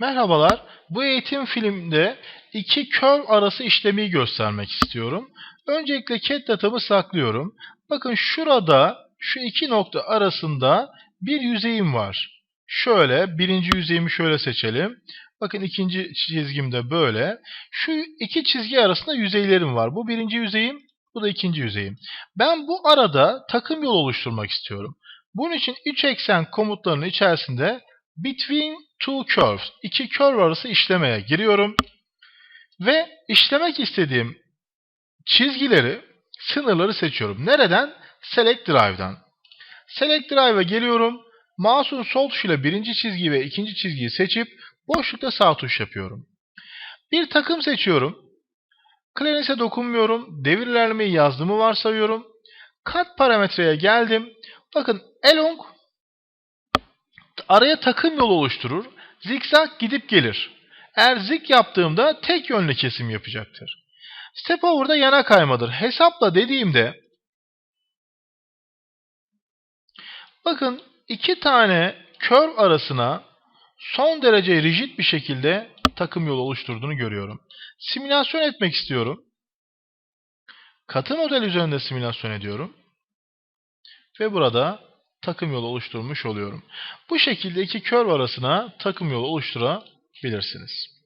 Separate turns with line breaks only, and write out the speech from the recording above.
Merhabalar. Bu eğitim filmde iki curve arası işlemi göstermek istiyorum. Öncelikle cat datamı saklıyorum. Bakın şurada şu iki nokta arasında bir yüzeyim var. Şöyle birinci yüzeyimi şöyle seçelim. Bakın ikinci çizgim de böyle. Şu iki çizgi arasında yüzeylerim var. Bu birinci yüzeyim, bu da ikinci yüzeyim. Ben bu arada takım yol oluşturmak istiyorum. Bunun için 3 eksen komutlarının içerisinde between two curves, iki curve arası işlemeye giriyorum. Ve işlemek istediğim çizgileri, sınırları seçiyorum. Nereden? Select Drive'dan. Select Drive'a geliyorum. Mouse'un sol tuşuyla birinci çizgi ve ikinci çizgiyi seçip boşlukta sağ tuş yapıyorum. Bir takım seçiyorum. Clearance'e dokunmuyorum. Devir ilerlemeyi yazdığımı varsayıyorum. Cut parametreye geldim. Bakın along araya takım yol oluşturur. Zikzak gidip gelir. Eğer zik yaptığımda tek yönlü kesim yapacaktır. Step over'da yana kaymadır. Hesapla dediğimde bakın iki tane curve arasına son derece rigid bir şekilde takım yol oluşturduğunu görüyorum. Simülasyon etmek istiyorum. Katı model üzerinde simülasyon ediyorum. Ve burada takım yolu oluşturmuş oluyorum. Bu şekilde iki curve arasına takım yolu oluşturabilirsiniz.